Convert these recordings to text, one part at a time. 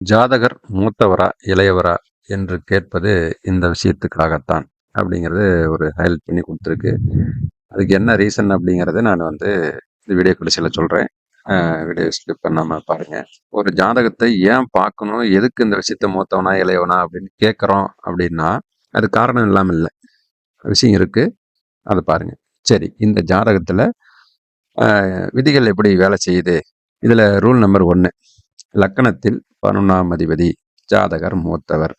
ஜாதகர் மூத்தவரா இளையவரா என்று கேட்பது இந்த விஷயத்துக்காகத்தான் அப்படிங்கிறது ஒரு ஹைலைட் பண்ணி கொடுத்துருக்கு. அதுக்கு என்ன ரீசன் அப்படிங்கிறத நான் வந்து இந்த வீடியோ கடைசியில் சொல்கிறேன் வீடியோ ஸ்கிப் பண்ணாமல் பாருங்கள் ஒரு ஜாதகத்தை ஏன் பார்க்கணும்? எதுக்கு இந்த விஷயத்த மூத்தவனா இளையவனா அப்படின்னு கேட்குறோம் அப்படின்னா அது காரணம் இல்லாமல் இல்லை. விஷயம் இருக்குது அதை பாருங்கள் சரி இந்த ஜாதகத்தில் விதிகள் எப்படி வேலை செய்யுது? இதில் ரூல் நம்பர் ஒன்று லக்கணத்தில் பதினொன்றாம் அதிபதி ஜாதகர் மூத்தவர்.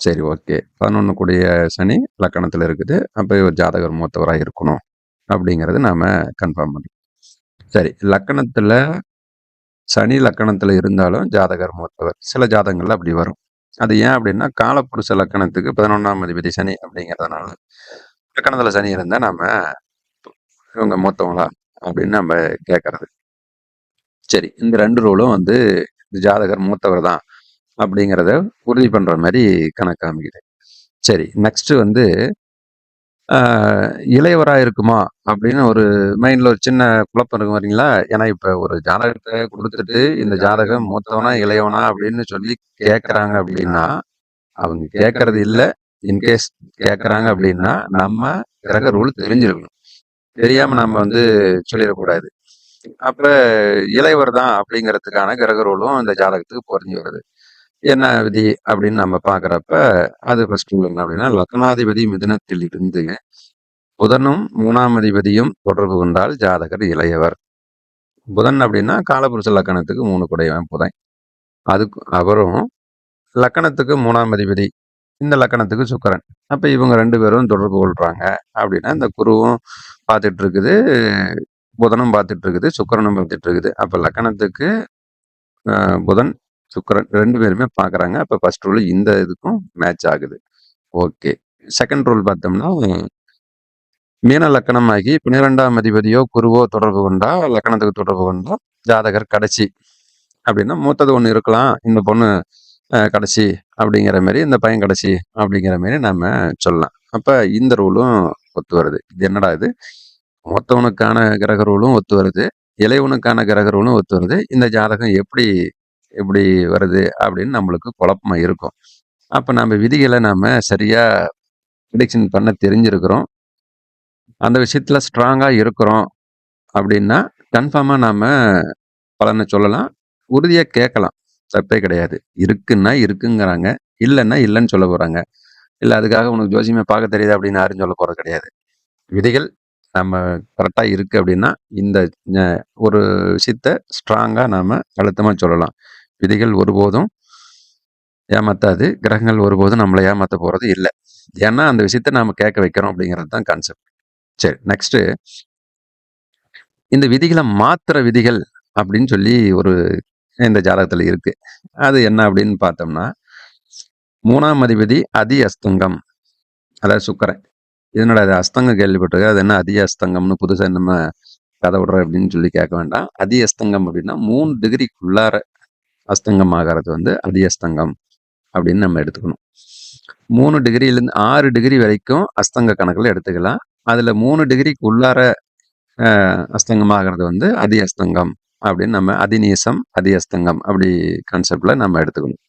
சரி ஓகே. பதினொன்று கூடிய சனி லக்கணத்தில் இருக்குது. அப்போ ஒரு ஜாதகர் மூத்தவராக இருக்கணும். அப்படிங்கிறது நாம் கன்ஃபார்ம் பண்ணி சரி லக்கணத்தில் சனி லக்கணத்தில் இருந்தாலும் ஜாதகர் மூத்தவர். சில ஜாதகங்கள் அப்படி வரும். அது ஏன் அப்படின்னா காலப்புருஷ லக்கணத்துக்கு பதினொன்றாம் அதிபதி சனி அப்படிங்கிறதுனால லக்கணத்தில் சனி இருந்தால் நாம் இவங்க மூத்தவங்களா அப்படின்னு நம்ம கேட்கறது சரி இந்த ரெண்டு ரூலும் வந்து ஜாதகர் மூத்தவர் தான் அப்படிங்கிறத உறுதி பண்ணுற மாதிரி கணக்காமிக்குது சரி நெக்ஸ்ட்டு வந்து இளையவராக இருக்குமா அப்படின்னு ஒரு மைண்டில் ஒரு சின்ன குழப்பம் இருக்கும் வரீங்களா ஏன்னா இப்போ ஒரு ஜாதகத்தை கொடுத்துட்டு இந்த ஜாதகம் மூத்தவனா இளையவனா அப்படின்னு சொல்லி கேட்குறாங்க அப்படின்னா அவங்க கேட்கறது இல்லை. இன்கேஸ் கேட்குறாங்க அப்படின்னா நம்ம கிரக ரூல் தெரிஞ்சிருக்கணும். தெரியாமல் நம்ம வந்து சொல்லிடக்கூடாது. அப்புறம் இளையவர் தான் அப்படிங்கிறதுக்கான கிரகரூலும் இந்த ஜாதகத்துக்கு பொறிஞ்சு வருது. என்ன விதி அப்படின்னு நம்ம பாக்குறப்ப அது ஃபர்ஸ்ட் என்ன அப்படின்னா லக்னாதிபதி மிதனத்தில் இருந்து புதனும் மூணாம் அதிபதியும் தொடர்பு கொண்டால் ஜாதகர் இளையவர். புதன் அப்படின்னா காலபுருஷ லக்கணத்துக்கு மூணு குடையவன் புதன். அதுக்கு அவரும் லக்கணத்துக்கு மூணாம் அதிபதி இந்த லக்கணத்துக்கு சுக்கரன். அப்ப இவங்க ரெண்டு பேரும் தொடர்பு கொள்றாங்க அப்படின்னா இந்த குருவும் பார்த்துட்டு இருக்குது புதனும் பார்த்துட்டு இருக்குது சுக்கரனும் பார்த்துட்டு இருக்குது அப்ப லக்கணத்துக்கு புதன் சுக்கரன் ரெண்டு பேருமே பார்க்குறாங்க. அப்போ ஃபர்ஸ்ட் ரூல் இந்த இதுக்கும் மேட்ச் ஆகுது. ஓகே செகண்ட் ரூல் பார்த்தோம்னா மீன லக்கணமாகி பன்னிரெண்டாம் அதிபதியோ குருவோ தொடர்பு கொண்டா லக்கணத்துக்கு தொடர்பு கொண்டா ஜாதகர் கடைசி. அப்படின்னா மூத்தது ஒன்று இருக்கலாம் இந்த பொண்ணு கடைசி அப்படிங்கிற மாதிரி இந்த பையன் கடைசி அப்படிங்கிற மாதிரி நம்ம சொல்லலாம். அப்போ இந்த ரூலும் ஒத்து வருது. இது என்னடா இது? மொத்தவனுக்கான கிரகர்களும் ஒத்து வருது. இளையவனுக்கான கிரகர்களும் ஒத்து வருது. இந்த ஜாதகம் எப்படி எப்படி வருது அப்படின்னு நம்மளுக்கு குழப்பமா இருக்கும். அப்போ நம்ம விதிகளை நாம் சரியாக ப்ரிடிக்ஷன் பண்ண தெரிஞ்சிருக்கிறோம். அந்த விஷயத்துல ஸ்ட்ராங்காக இருக்கிறோம் அப்படின்னா கன்ஃபார்மாக நாம் பலனை சொல்லலாம். உறுதியாக கேட்கலாம். தப்பே கிடையாது. இருக்குன்னா இருக்குங்கிறாங்க. இல்லைன்னா இல்லைன்னு சொல்ல போகிறாங்க இல்லை அதுக்காக உனக்கு ஜோசியமே பார்க்க தெரியுது அப்படின்னு யாரும் சொல்ல போகிறது கிடையாது. விதிகள் நம்ம கரெக்டாக இருக்குது அப்படின்னா இந்த ஒரு விஷயத்தை ஸ்ட்ராங்காக நாம் அழுத்தமாக சொல்லலாம். விதிகள் ஒருபோதும் ஏமாத்தாது. கிரகங்கள் ஒருபோதும் நம்மளை ஏமாத்த போகிறது இல்லை. ஏன்னா அந்த விஷயத்த நாம் கேட்க வைக்கிறோம் அப்படிங்கிறது தான் கான்செப்ட் சரி நெக்ஸ்ட்டு இந்த விதிகளை மாத்திர விதிகள் அப்படின்னு சொல்லி ஒரு இந்த ஜாதகத்தில் இருக்குது அது என்ன அப்படின்னு பார்த்தோம்னா மூணாம் அதிபதி அதி அஸ்துங்கம் அதாவது சுக்கரன். இதனோட அது அஸ்தங்கம் கேள்விப்பட்டிருக்க அது என்ன அதி அஸ்தங்கம்னு புதுசாக நம்ம கதை விடுற அப்படின்னு சொல்லி கேட்க வேண்டாம். அதி அஸ்தங்கம் அப்படின்னா மூணு டிகிரிக்குள்ளார அஸ்தங்கம் ஆகிறது வந்து அதி அஸ்தங்கம் அப்படின்னு நம்ம எடுத்துக்கணும். மூணு டிகிரியிலேருந்து ஆறு டிகிரி வரைக்கும் அஸ்தங்க கணக்கில் எடுத்துக்கலாம். அதில் மூணு டிகிரிக்கு உள்ளார அஸ்தங்கம் ஆகிறது வந்து அதியஸ்தங்கம் அப்படின்னு நம்ம அதிநீசம் அதி அஸ்தங்கம் அப்படி கான்செப்டில் நம்ம எடுத்துக்கணும்.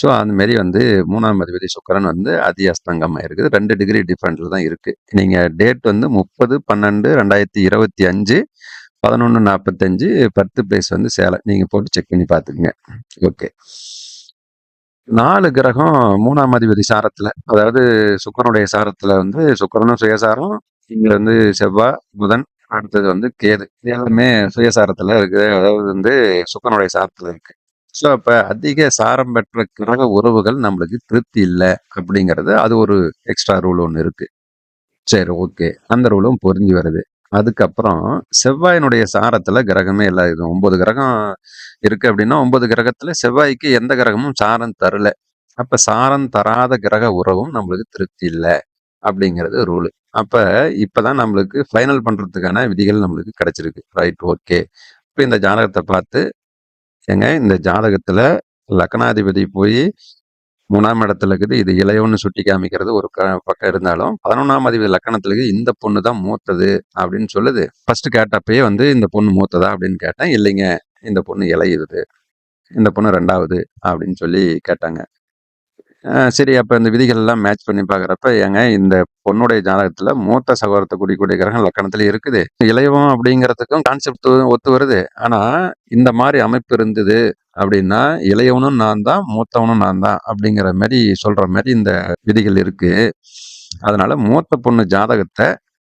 ஸோ அந்தமாரி வந்து மூணாம் அதிபதி சுக்கரன் வந்து அதி அஸ்தங்கமாக இருக்குது ரெண்டு டிகிரி டிஃப்ரெண்ட்டில் தான் இருக்குது நீங்கள் டேட் வந்து முப்பது பன்னெண்டு ரெண்டாயிரத்தி இருபத்தி அஞ்சு பதினொன்று நாற்பத்தஞ்சு பத்து பிளேஸ் வந்து சேலை. நீங்கள் போட்டு செக் பண்ணி பார்த்துக்குங்க. ஓகே நாலு கிரகம் மூணாம் அதிபதி சாரத்தில் அதாவது சுக்கரனுடைய சாரத்தில் வந்து சுக்கரனும் சுயசாரம் இங்கே வந்து செவ்வாய் புதன் அடுத்தது வந்து கேது. இது எல்லாமே சுயசாரத்தில் இருக்குது. அதாவது வந்து சுக்கரனுடைய சாரத்தில் இருக்கு. ஸோ அப்போ அதிக சாரம் பெற்ற கிரக உறவுகள் நம்மளுக்கு திருப்தி இல்லை அப்படிங்கிறது அது ஒரு எக்ஸ்ட்ரா ரூல் ஒன்று இருக்கு. சரி ஓகே அந்த ரூலும் பொருந்தி வருது. அதுக்கப்புறம் செவ்வாயினுடைய சாரத்துல கிரகமே இல்லை. இது ஒன்பது கிரகம் இருக்கு அப்படின்னா ஒன்பது கிரகத்துல செவ்வாய்க்கு எந்த கிரகமும் சாரம் தரல. அப்ப சாரம் தராத கிரக உறவும் நம்மளுக்கு திருப்தி இல்லை அப்படிங்கிறது ரூலு அப்ப இப்பதான் நம்மளுக்கு ஃபைனல் பண்றதுக்கான விதிகள் நம்மளுக்கு கிடைச்சிருக்கு. ரைட் ஓகே இப்போ இந்த ஜாதகத்தை பார்த்து ஏங்க இந்த ஜாதகத்துல லக்னாதிபதி போய் மூணாம் இடத்துல இருக்குது இது இளையவன்னு சுட்டி காமிக்கிறது ஒரு பக்கம் இருந்தாலும் பதினொன்றாம் அதிபதி லக்கணத்துல இந்த பொண்ணு தான் மூத்தது அப்படின்னு சொல்லுது. ஃபர்ஸ்ட் கேட்டப்பயே வந்து இந்த பொண்ணு மூத்ததா அப்படின்னு கேட்டேன். இல்லைங்க இந்த பொண்ணு இலையுது இந்த பொண்ணு ரெண்டாவது அப்படின்னு சொல்லி கேட்டாங்க. சரி அப்போ இந்த விதிகள் எல்லாம் மேட்ச் பண்ணி பார்க்குறப்ப ஏங்க இந்த பொண்ணுடைய ஜாதகத்தில் மூத்த சகோதரத்தை கூடிய கிரகம் லக்கணத்தில் இருக்குது. இளையவன் அப்படிங்கிறதுக்கும் கான்செப்ட் ஒத்து வருது. ஆனால் இந்த மாதிரி அமைப்பு இருந்தது அப்படின்னா இளையவனும் நான் தான் மூத்தவனும் நான் தான் அப்படிங்கிற மாதிரி சொல்கிற மாதிரி இந்த விதிகள் இருக்கு. அதனால மூத்த பொண்ணு ஜாதகத்தை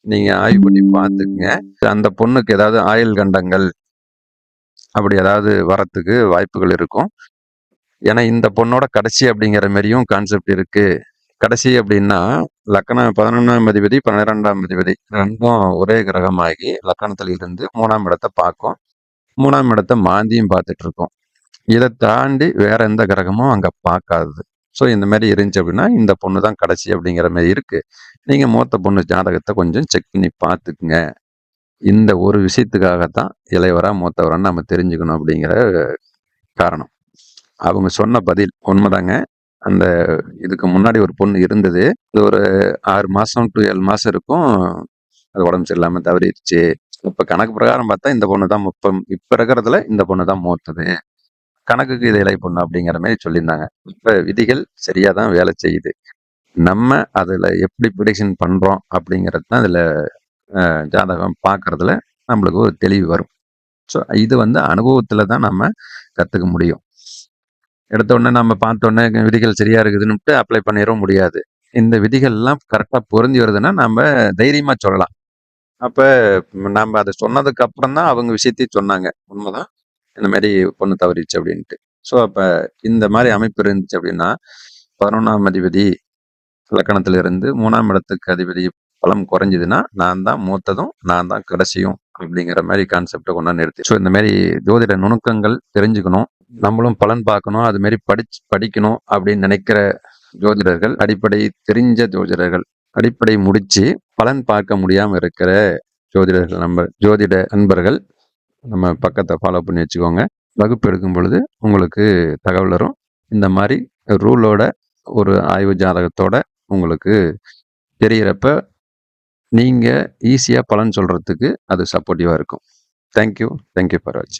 நீங்கள் ஆய்வு பண்ணி பார்த்துக்குங்க. அந்த பொண்ணுக்கு ஏதாவது ஆயுள் கண்டங்கள் அப்படி ஏதாவது வரத்துக்கு வாய்ப்புகள் இருக்கும். ஏன்னா இந்த பொண்ணோட கடைசி அப்படிங்கிற மாதிரியும் கான்செப்ட் இருக்கு. கடைசி அப்படின்னா லக்கணம் பதினொன்றாம் அதிபதி பன்னிரெண்டாம் அதிபதி ரெண்டும் ஒரே கிரகமாகி லக்கணத்துல இருந்து மூணாம் இடத்தை பார்க்கும். மூணாம் இடத்தை மாந்தியும் பார்த்துட்டு இருக்கோம். இதை தாண்டி வேற எந்த கிரகமும் அங்க பார்க்காது ஸோ இந்த மாதிரி இருந்துச்சு அப்படின்னா இந்த பொண்ணு தான் கடைசி அப்படிங்கிற மாதிரி இருக்கு. நீங்க மூத்த பொண்ணு ஜாதகத்தை கொஞ்சம் செக் பண்ணி பார்த்துக்குங்க. இந்த ஒரு விஷயத்துக்காகத்தான் இளையவரா மூத்தவரான்னு நம்ம தெரிஞ்சுக்கணும் அப்படிங்கிற காரணம். அவங்க சொன்ன பதில் உண்மைதாங்க. அந்த இதுக்கு முன்னாடி ஒரு பொண்ணு இருந்தது. இது ஒரு ஆறு மாசம் டு ஏழு மாசம் இருக்கும். அது உடம்பு சரியில்லாம தவறிடுச்சு. இப்ப கணக்கு பிரகாரம் பார்த்தா இந்த பொண்ணு தான் முப்ப இப்ப இருக்கிறதுல இந்த பொண்ணு தான் மூத்தது. கணக்குக்கு இது இலை பொண்ணு அப்படிங்கிற மாதிரி சொல்லியிருந்தாங்க. இப்ப விதிகள் சரியா தான் வேலை செய்யுது. நம்ம அதுல எப்படி ப்ரிடிக்ஷன் பண்றோம் அப்படிங்கிறது தான் இதுல ஜாதகம் பார்க்கறதுல நம்மளுக்கு ஒரு தெளிவு வரும். ஸோ இது வந்து அனுபவத்துல தான் நம்ம கத்துக்க முடியும். எடுத்தோடனே நம்ம பார்த்தோன்னே விதிகள் சரியா இருக்குதுன்னுட்டு அப்ளை பண்ணிடவும் முடியாது. இந்த விதிகள் எல்லாம் பொருந்தி வருதுன்னா நம்ம தைரியமாக சொல்லலாம். அப்போ நம்ம அதை சொன்னதுக்கு அப்புறம் தான் அவங்க விஷயத்தையும் சொன்னாங்க. உண்மைதான்? இந்த மாதிரி பொண்ணு தவறிச்சு அப்படின்ட்டு. ஸோ அப்போ இந்த மாதிரி அமைப்பு இருந்துச்சு அப்படின்னா பதினொன்றாம் அதிபதி இலக்கணத்திலிருந்து மூணாம் இடத்துக்கு அதிபதி பலம் குறைஞ்சதுன்னா நான் தான் மூத்ததும் நான் தான் கடைசியும் அப்படிங்கிற மாதிரி கான்செப்டை கொண்டாந்து நிறுத்தி. ஸோ இந்த மாதிரி ஜோதிட நுணுக்கங்கள் தெரிஞ்சுக்கணும். நம்மளும் பலன் பார்க்கணும் அது படிச்சு படிக்கணும் அப்படின்னு நினைக்கிற ஜோதிடர்கள் அடிப்படை தெரிஞ்ச ஜோதிடர்கள் அடிப்படை முடிச்சு பலன் பார்க்க முடியாமல் இருக்கிற ஜோதிடர்கள் நம்ம ஜோதிட நண்பர்கள் நம்ம பக்கத்தை ஃபாலோ பண்ணி வச்சுக்கோங்க. வகுப்பு எடுக்கும் பொழுது உங்களுக்கு தகவல் வரும். இந்த மாதிரி ரூலோட ஒரு ஆய்வு ஜாதகத்தோட உங்களுக்கு தெரிகிறப்ப நீங்க ஈஸியாக பலன் சொல்றதுக்கு அது சப்போர்ட்டிவாக இருக்கும். தேங்க்யூ தேங்க்யூ ஃபார் வாட்சிங்